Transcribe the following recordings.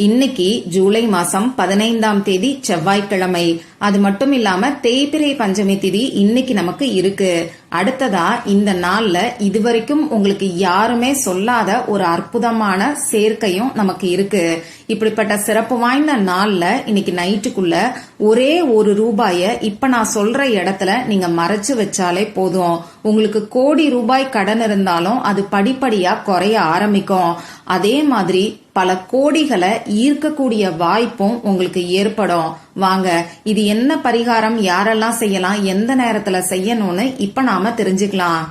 இன்னைக்கு ஜூலை மாசம் பதினைந்தாம் தேதி செவ்வாய்க்கிழமை. அது மட்டும் இல்லாம தேய்பிரை பஞ்சமி திதி இன்னைக்கு நமக்கு இருக்கு. அடுத்ததா இந்த நாள்ல இதுவரைக்கும் உங்களுக்கு யாருமே சொல்லாத ஒரு அற்புதமான சேர்க்கையும் நமக்கு இருக்கு. இப்படிப்பட்ட சிறப்பு வாய்ந்த நாள்ல இன்னைக்கு நைட்டுக்குள்ள ஒரே ஒரு ரூபாய இப்ப நான் சொல்ற இடத்துல நீங்க மறைச்சு வச்சாலே போதும். உங்களுக்கு கோடி ரூபாய் கடன் இருந்தாலும் அது படிப்படியா குறைய ஆரம்பிக்கும். அதே மாதிரி பல கோடிகளை ஈர்க்கக்கூடிய வாய்ப்பும் உங்களுக்கு ஏற்படும். வாங்க இது என்ன பரிகாரம் யாரெல்லாம் செய்யலாம் எந்த நேரத்துல செய்யணும்னு இப்ப நாம தெரிஞ்சுக்கலாம்.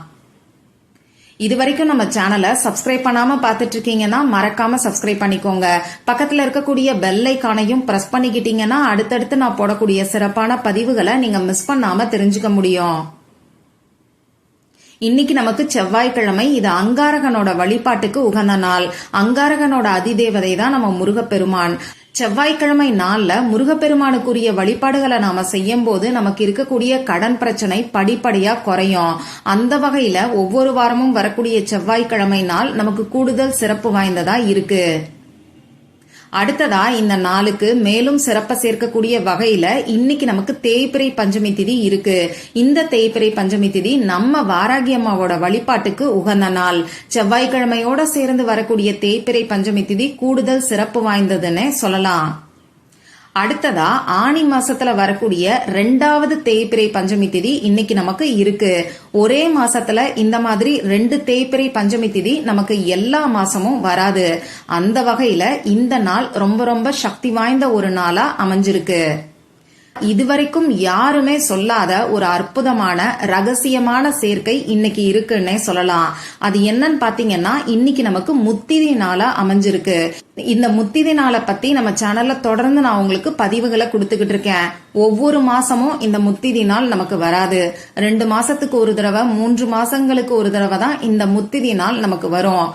இது வரைக்கும் நம்ம சேனலை சப்ஸ்கிரைப் பண்ணாம பாத்துட்டு இருக்கீங்கன்னா மறக்காம சப்ஸ்கிரைப் பண்ணிக்கோங்க. பக்கத்துல இருக்கக்கூடிய பெல் ஐக்கானையும் பிரஸ் பண்ணிக்கிட்டீங்கன்னா அடுத்தடுத்து நான் போடக்கூடிய சிறப்பான பதிவுகளை நீங்க மிஸ் பண்ணாம தெரிஞ்சுக்க முடியும். இன்னைக்கு நமக்கு செவ்வாய்க்கிழமை. இது அங்காரகனோட வழிபாட்டுக்கு உகந்த நாள். அங்காரகனோட அதிதேவதை தான் நம்ம முருகப்பெருமான். செவ்வாய்க்கிழமை நாள்ல முருகப்பெருமானுக்குரிய வழிபாடுகளை நாம செய்யும் போது நமக்கு இருக்கக்கூடிய கடன் பிரச்சனை படிப்படியா குறையும். அந்த வகையில ஒவ்வொரு வாரமும் வரக்கூடிய செவ்வாய்க்கிழமை நாள் நமக்கு கூடுதல் சிறப்பு வாய்ந்ததா இருக்கு. அடுத்ததா இந்த நாளுக்கு மேலும் சிறப்ப சேர்க்கக்கூடிய வகையில இன்னைக்கு நமக்கு தேய்பிரை பஞ்சமி திதி இருக்கு. இந்த தேய்பிரை பஞ்சமி திதி நம்ம வாராகி அம்மாவோட வழிபாட்டுக்கு உகந்த நாள். செவ்வாய்க்கிழமையோட சேர்ந்து வரக்கூடிய தேய்பிரை பஞ்சமி திதி கூடுதல் சிறப்பு வாய்ந்ததுன்னு சொல்லலாம். அடுத்ததா ஆணி மாசத்துல வரக்கூடிய ரெண்டாவது தேய்பிரை பஞ்சமி திதி இன்னைக்கு நமக்கு இருக்கு. ஒரே மாசத்துல இந்த மாதிரி ரெண்டு தேய்பிரை பஞ்சமி திதி நமக்கு எல்லா மாசமும் வராது. அந்த வகையில இந்த நாள் ரொம்ப ரொம்ப சக்தி வாய்ந்த ஒரு நாளா அமைஞ்சிருக்கு. இதுவரைக்கும் யாருமே சொல்லாத ஒரு அற்புதமான ரகசியமான சேர்க்கை இன்னைக்கு இருக்குன்னே சொல்லலாம். அது என்னன்னு பாத்தீங்கன்னா இன்னைக்கு நமக்கு முத்திதி நாளா அமைஞ்சிருக்கு. இந்த முத்திதி நாளை பத்தி நம்ம சேனல்ல தொடர்ந்து நான் உங்களுக்கு பதிவுகளை கொடுத்துக்கிட்டு இருக்கேன். ஒவ்வொரு மாசமும் இந்த முத்திதி நாள் நமக்கு வராது. ரெண்டு மாசத்துக்கு ஒரு தடவை மூன்று மாசங்களுக்கு ஒரு தடவை தான் இந்த முத்திதி நாள் நமக்கு வரும்.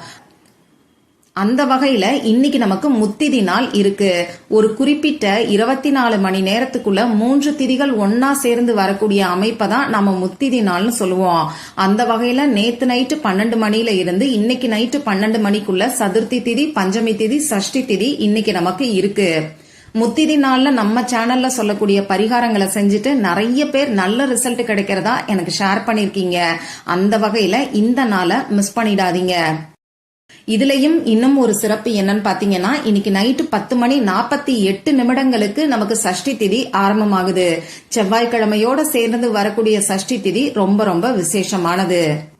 அந்த வகையில இன்னைக்கு நமக்கு முத்திதி நாள் இருக்கு. ஒரு குறிப்பிட்ட இருபத்தி நாலு மணி நேரத்துக்குள்ள மூன்று திதிகள் ஒன்னா சேர்ந்து வரக்கூடிய அமைப்பை தான் நம்ம முத்திதி நாள்னு சொல்லுவோம். அந்த வகையில நேத்து நைட்டு பன்னெண்டு மணியில இருந்து இன்னைக்கு நைட்டு பன்னெண்டு மணிக்குள்ள சதுர்த்தி திதி பஞ்சமி திதி சஷ்டி திதி இன்னைக்கு நமக்கு இருக்கு. முத்திதி நாள்ல நம்ம சேனல்ல சொல்லக்கூடிய பரிகாரங்களை செஞ்சுட்டு நிறைய பேர் நல்ல ரிசல்ட் கிடைக்கிறதா எனக்கு ஷேர் பண்ணிருக்கீங்க. அந்த வகையில இந்த நாளை மிஸ் பண்ணிடாதீங்க. இதுலயும் இன்னும் ஒரு சிறப்பு என்னன்னு பாத்தீங்கன்னா இன்னைக்கு நைட்டு பத்து மணி நாற்பத்தி எட்டு நிமிடங்களுக்கு நமக்கு சஷ்டி திதி ஆரம்பமாகுது. செவ்வாய்க்கிழமையோட சேர்ந்து வரக்கூடிய சஷ்டி திதி ரொம்ப ரொம்ப விசேஷமானது.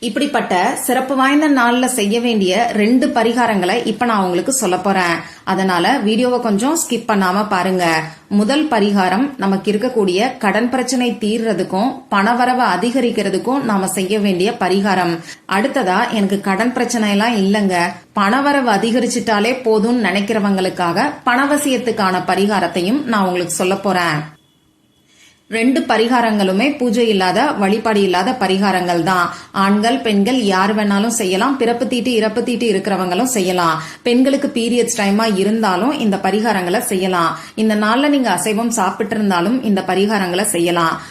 இப்படிப்பட்ட சிறப்பு வாய்ந்த நாள்ல செய்ய வேண்டிய ரெண்டு பரிகாரங்களை இப்ப நான் உங்களுக்கு சொல்ல போறேன். அதனால வீடியோவை கொஞ்சம் ஸ்கிப் பண்ணாம பாருங்க. முதல் பரிகாரம் நமக்கு இருக்கக்கூடிய கடன் பிரச்சனை தீர்றதுக்கும் பணவரவை அதிகரிக்கிறதுக்கும் நாம செய்ய வேண்டிய பரிகாரம். அடுத்ததா எனக்கு கடன் பிரச்சனை எல்லாம் இல்லங்க பணவரவு அதிகரிச்சிட்டாலே போதும்னு நினைக்கிறவங்களுக்காக பணவசியத்துக்கான பரிகாரத்தையும் நான் உங்களுக்கு சொல்ல போறேன். ரெண்டு பரிகாரங்களுமே பூஜை இல்லாத வழிபாடு இல்லாத பரிகாரங்கள் தான். ஆண்கள் பெண்கள் யார் வேணாலும் செய்யலாம். பிறப்பு தீட்டு இறப்பு தீட்டு இருக்கிறவங்களும் செய்யலாம். பெண்களுக்கு பீரியட்ஸ் டைமா இருந்தாலும் இந்த பரிகாரங்களை செய்யலாம். இந்த நாள்ல நீங்க அசைவம் சாப்பிட்டு இருந்தாலும் இந்த பரிகாரங்களை செய்யலாம்.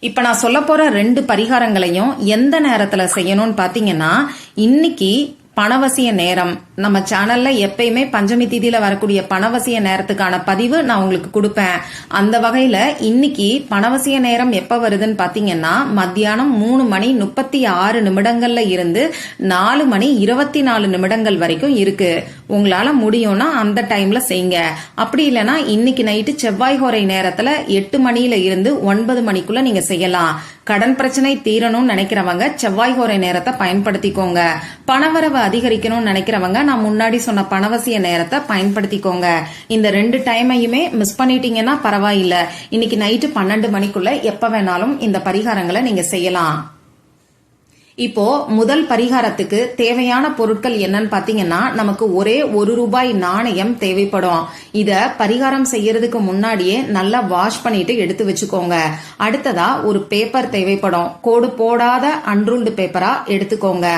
இப்ப நான் சொல்ல போற ரெண்டு பரிகாரங்களையும் எந்த நேரத்துல செய்யணும்னு பாத்தீங்கன்னா இன்னைக்கு பணவசிய நேரம். நம்ம சேனல்ல எப்பயுமே பஞ்சமி திதியில வரக்கூடிய பணவசிய நேரத்துக்கான பதிவு நான் உங்களுக்கு கொடுப்பேன். அந்த வகையில இன்னைக்கு பணவசிய நேரம் எப்ப வருதுன்னு பாத்தீங்கன்னா மத்தியானம் மூணு மணி முப்பத்தி ஆறு நிமிடங்கள்ல இருந்து நாலு மணி இருபத்தி நாலு நிமிடங்கள் வரைக்கும் இருக்கு. உங்களால முடியும்னா அந்த டைம்ல செய்யுங்க. அப்படி இல்லைன்னா இன்னைக்கு நைட்டு செவ்வாய் ஹோரை நேரத்துல எட்டு மணியில இருந்து ஒன்பது மணிக்குள்ள நீங்க செய்யலாம். கடன் பிரச்சனை தீரணும்னு நினைக்கிறவங்க செவ்வாய் கோரை நேரத்தை பயன்படுத்திக்கோங்க. பணவரவு அதிகரிக்கணும்னு நினைக்கிறவங்க நான் முன்னாடி சொன்ன பணவசிய நேரத்தை பயன்படுத்திக்கோங்க. இந்த ரெண்டு டைமையுமே மிஸ் பண்ணிட்டீங்கன்னா பரவாயில்ல. இன்னைக்கு நைட்டு பன்னெண்டு மணிக்குள்ள எப்ப வேணாலும் இந்த பரிகாரங்களை நீங்க செய்யலாம். இப்போ முதல் பரிகாரத்துக்கு தேவையான பொருட்கள் என்னன்னு பாத்தீங்கன்னா நமக்கு ஒரே ஒரு ரூபாய் நாணயம் தேவைப்படும். இத பரிகாரம் செய்யறதுக்கு முன்னாடியே நல்லா வாஷ் பண்ணிட்டு எடுத்து வச்சுக்கோங்க. அடுத்ததா ஒரு பேப்பர் தேவைப்படும். கோடு போடாத அன்ரூல்டு பேப்பரா எடுத்துக்கோங்க.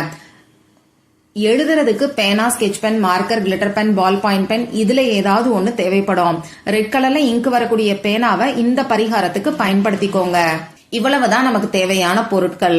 எழுதுறதுக்கு பேனா sketch pen marker glitter pen ball point pen இதுல ஏதாவது ஒன்னு தேவைப்படும். ரெட் கலர்ல இங்கு வரக்கூடிய பேனாவை இந்த பரிகாரத்துக்கு பயன்படுத்திக்கோங்க. இவ்வளவுதான் நமக்கு தேவையான பொருட்கள்.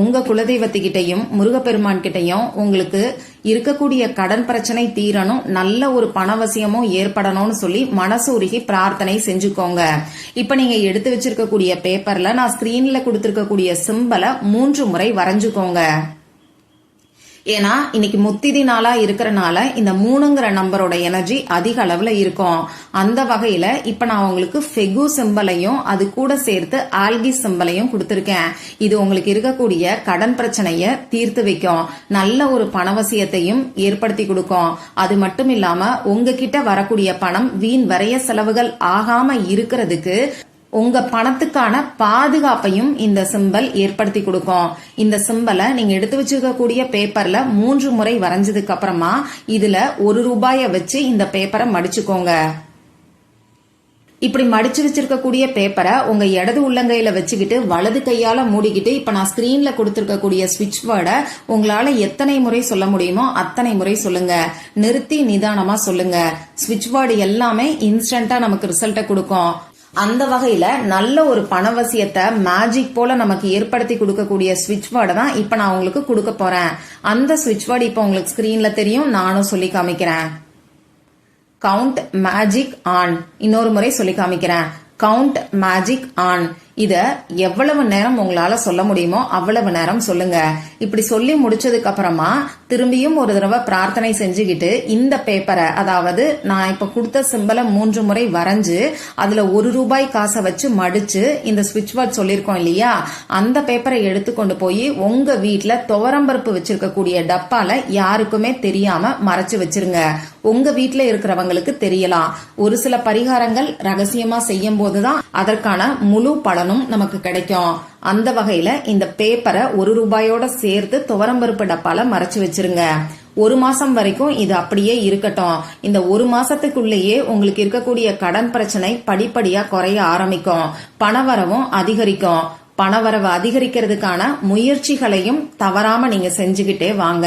உங்க குலதெய்வத்துக்கிட்டையும் முருகப்பெருமான் கிட்டையும் உங்களுக்கு இருக்கக்கூடிய கடன் பிரச்சனை தீரணும் நல்ல ஒரு பணவசியமும் ஏற்படணும்னு சொல்லி மனசு உருகி பிரார்த்தனை செஞ்சுக்கோங்க. இப்ப நீங்க எடுத்து வச்சிருக்கக்கூடிய பேப்பர்ல நான் ஸ்கிரீன்ல கொடுத்திருக்கக்கூடிய சிம்பலை மூன்று முறை வரைஞ்சுக்கோங்க. ஏன்னா இன்னைக்கு முத்திதி நாளா இருக்கிறனால இந்த மூணுங்கிற நம்பரோட எனர்ஜி அதிக அளவுல இருக்கும். அந்த வகையில இப்ப நான் உங்களுக்கு ஃபெகு சிம்பலையும் அது கூட சேர்த்து ஆல்கி சிம்பலையும் கொடுத்திருக்கேன். இது உங்களுக்கு இருக்கக்கூடிய கடன் பிரச்சனைய தீர்த்து வைக்கும். நல்ல ஒரு பணவசியத்தையும் ஏற்படுத்தி கொடுக்கும். அது மட்டும் இல்லாம உங்ககிட்ட வரக்கூடிய பணம் வீண் வரைய செலவுகள் ஆகாம இருக்கிறதுக்கு உங்க பணத்துக்கான பாதுகாப்பையும் இந்த சிம்பல் ஏற்படுத்தி கொடுக்கும். இந்த சிம்பலை நீங்க எடுத்து வச்சிருக்கக்கூடிய பேப்பர்ல மூன்று முறை வரைஞ்சதுக்கு அப்புறமா இதுல ஒரு ரூபாய வச்சு இந்த பேப்பரை மடிச்சுக்கோங்க. இப்படி மடிச்சு வச்சிருக்கக்கூடிய பேப்பரை உங்க இடது உள்ளங்கையில வச்சுக்கிட்டு வலது கையால மூடிக்கிட்டு இப்ப நான் ஸ்கிரீன்ல கொடுத்திருக்கக்கூடிய ஸ்விட்ச் வேர்டை உங்களால எத்தனை முறை சொல்ல முடியுமோ அத்தனை முறை சொல்லுங்க. நிறுத்தி நிதானமா சொல்லுங்க. ஸ்விட்ச் வேர்டு எல்லாமே இன்ஸ்டன்டா நமக்கு ரிசல்ட்டை கொடுக்கும். அந்த வகையில நல்ல ஒரு பணவசியத்தை மேஜிக் போல நமக்கு ஏற்படுத்தி கொடுக்கக்கூடிய ஸ்விட்ச் வேர்டை தான் இப்ப நான் உங்களுக்கு கொடுக்க போறேன். அந்த ஸ்விட்ச் வேர்டு இப்ப உங்களுக்கு ஸ்கிரீன்ல தெரியும் நானும் சொல்லி காமிக்கிறேன். கவுண்ட் மேஜிக் ஆன் இன்னொரு முறை சொல்லி காமிக்கிறேன். கவுண்ட் மேஜிக் ஆன் இத எவ்வளவு நேரம் உங்களால சொல்ல முடியுமோ அவ்வளவு நேரம் சொல்லுங்க. இப்படி சொல்லி முடிச்சதுக்கு அப்புறமா திரும்பியும் ஒரு தடவை பிரார்த்தனை செஞ்சுக்கிட்டு இந்த பேப்பரை அதாவது நான் இப்ப கொடுத்த சிம்பலை மூன்று முறை வரைஞ்சு அதுல ஒரு ரூபாய் காசை வச்சு மடிச்சு இந்த ஸ்விட்ச் வேர்ட் சொல்லியிருக்கோம் இல்லையா? அந்த பேப்பரை எடுத்து கொண்டு போய் உங்க வீட்டில் துவரம்பருப்பு வச்சிருக்கக்கூடிய டப்பால யாருக்குமே தெரியாம மறைச்சு வச்சிருங்க. உங்க வீட்டில் இருக்கிறவங்களுக்கு தெரியலாம். ஒரு சில பரிகாரங்கள் ரகசியமா செய்யும் போதுதான் அதற்கான முழு பலனும் நமக்கு கிடைக்கும். அந்த வகையில இந்த பேப்பரை ஒரு ரூபாயோட சேர்த்து துவரம்பருப்பு டப்பால மறைச்சு வச்சிருங்க. ஒரு மாசம் வரைக்கும் இது அப்படியே இருக்கட்டும். இந்த ஒரு மாசத்துக்குள்ளேயே உங்களுக்கு இருக்கக்கூடிய கடன் பிரச்சனை படிப்படியா குறைய ஆரம்பிக்கும். பணவரவும் அதிகரிக்கும். பணவரவு அதிகரிக்கிறதுக்கான முயற்சிகளையும் தவறாம நீங்க செஞ்சுக்கிட்டே வாங்க.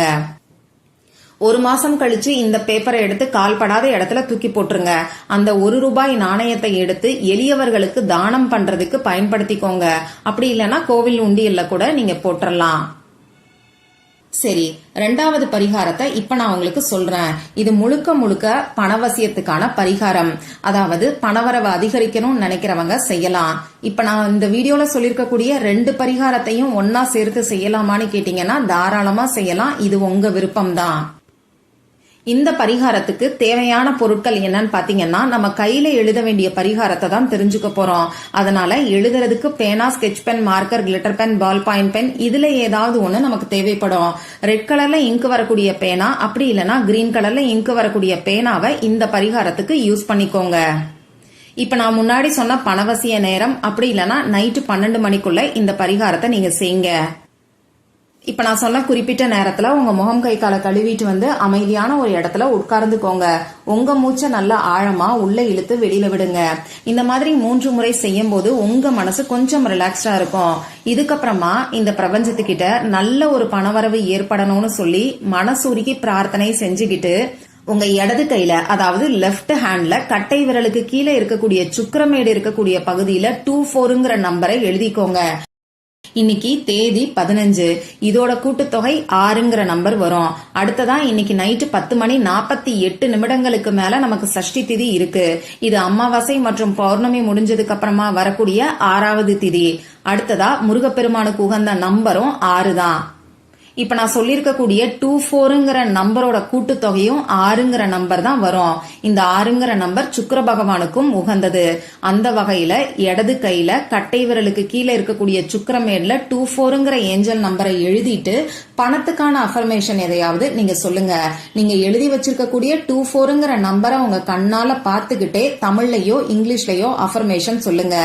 ஒரு மாசம் கழிச்சு இந்த பேப்பரை எடுத்து கால்படாத இடத்துல தூக்கி போட்டுருங்க. அந்த ஒரு ரூபாய் நாணயத்தை எடுத்து எளியவர்களுக்கு தானம் பண்றதுக்கு பயன்படுத்திக்கோங்க. அப்படி இல்லைன்னா கோவில் உண்டியல்ல கூட நீங்க போட்டுடலாம் சரி ரெண்டாவது பரிகாரத்தை இப்ப நான் உங்களுக்கு சொல்றேன். இது முழுக்க முழுக்க பணவசியத்துக்கான பரிகாரம். அதாவது பணவரவை அதிகரிக்கணும்னு நினைக்கிறவங்க செய்யலாம். இப்ப நான் இந்த வீடியோல சொல்லிருக்கக்கூடிய ரெண்டு பரிகாரத்தையும் ஒன்னா சேர்த்து செய்யலாமான்னு கேட்டீங்கன்னா தாராளமா செய்யலாம். இது உங்க விருப்பம் தான் இந்த பரிகாரத்துக்கு தேவையான பொருட்கள் என்னன்னு பாத்தீங்கன்னா நம்ம கையில எழுத வேண்டிய பரிகாரத்தை தான் தெரிஞ்சுக்க போறோம். அதனால எழுதுறதுக்கு பேனா sketch pen marker glitter pen ball point pen இதுல ஏதாவது ஒண்ணு நமக்கு தேவைப்படும். ரெட் கலர்ல இங்கு வரக்கூடிய பேனா அப்படி இல்லைன்னா கிரீன் கலர்ல இங்கு வரக்கூடிய பேனாவை இந்த பரிகாரத்துக்கு யூஸ் பண்ணிக்கோங்க. இப்ப நான் முன்னாடி சொன்ன பணவசிய நேரம் அப்படி இல்லைன்னா நைட்டு பன்னெண்டு மணிக்குள்ள இந்த பரிகாரத்தை நீங்க செய்யுங்க. இப்ப நான் சொன்ன குறிப்பிட்ட நேரத்துல உங்க முகம் கை காலை கழுவிட்டு வந்து அமைதியான ஒரு இடத்துல உட்கார்ந்துக்கோங்க. உங்க மூச்சை நல்லா ஆழமா உள்ள இழுத்து வெளியில விடுங்க. இந்த மாதிரி மூன்று முறை செய்யும் போது உங்க மனசு கொஞ்சம் ரிலாக்ஸ்டா இருக்கும். இதுக்கப்புறமா இந்த பிரபஞ்சத்துக்கிட்ட நல்ல ஒரு பணவரவு ஏற்படணும்னு சொல்லி மனசுருகி பிரார்த்தனை செஞ்சுக்கிட்டு உங்க இடது கையில அதாவது லெஃப்ட் ஹேண்ட்ல கட்டை விரலுக்கு கீழே இருக்கக்கூடிய சுக்கரமேடு இருக்கக்கூடிய பகுதியில டூ ஃபோருங்கிற நம்பரை எழுதிக்கோங்க. இன்னைக்கு தேதி பதினஞ்சு. இதோட கூட்டுத்தொகை ஆறுங்கிற நம்பர் வரும். அடுத்ததா இன்னைக்கு நைட்டு பத்து மணி நாற்பத்தி எட்டு நிமிடங்களுக்கு மேல நமக்கு சஷ்டி திதி இருக்கு. இது அமாவாசை மற்றும் பௌர்ணமி முடிஞ்சதுக்கு அப்புறமா வரக்கூடிய ஆறாவது திதி. அடுத்ததா முருகப்பெருமானுக்கு உகந்த நம்பரும் ஆறு தான் இப்ப நான் சொல்லியிருக்கக்கூடிய டூ ஃபோருங்கிற நம்பரோட கூட்டுத்தொகையும் ஆறுங்கிற நம்பர் தான் வரும். இந்த ஆறுங்கிற நம்பர் சுக்கர பகவானுக்கும் உகந்தது. அந்த வகையில இடது கையில கட்டை விரலுக்கு கீழே இருக்கக்கூடிய சுக்கரமேட்ல டூ ஃபோருங்கிற ஏஞ்சல் நம்பரை எழுதிட்டு பணத்துக்கான அஃபர்மேஷன் எதையாவது நீங்க சொல்லுங்க. நீங்க எழுதி வச்சிருக்கக்கூடிய டூ ஃபோருங்கிற நம்பரை உங்க கண்ணால பார்த்துக்கிட்டே தமிழ்லயோ இங்கிலீஷ்லயோ அஃபர்மேஷன் சொல்லுங்க.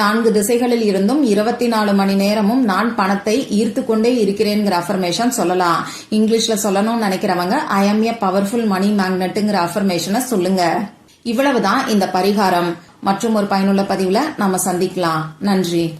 நான்கு திசைகளில் இருந்தும் இருபத்தி நாலு மணி நேரமும் நான் பணத்தை ஈர்த்து கொண்டே இருக்கிறேங்கிற அஃபர்மேஷன் அஃபர்மேஷன் சொல்லலாம். இங்கிலீஷ்ல சொல்லணும்னு நினைக்கிறவங்க ஐ எம் ஏ பவர்ஃபுல் மணி மேக்னெட்டுங்கிற அஃபர்மேஷனை சொல்லுங்க. இவ்வளவுதான் இந்த பரிகாரம். மற்றும் ஒரு பயனுள்ள பதிவுல நாம சந்திக்கலாம். நன்றி.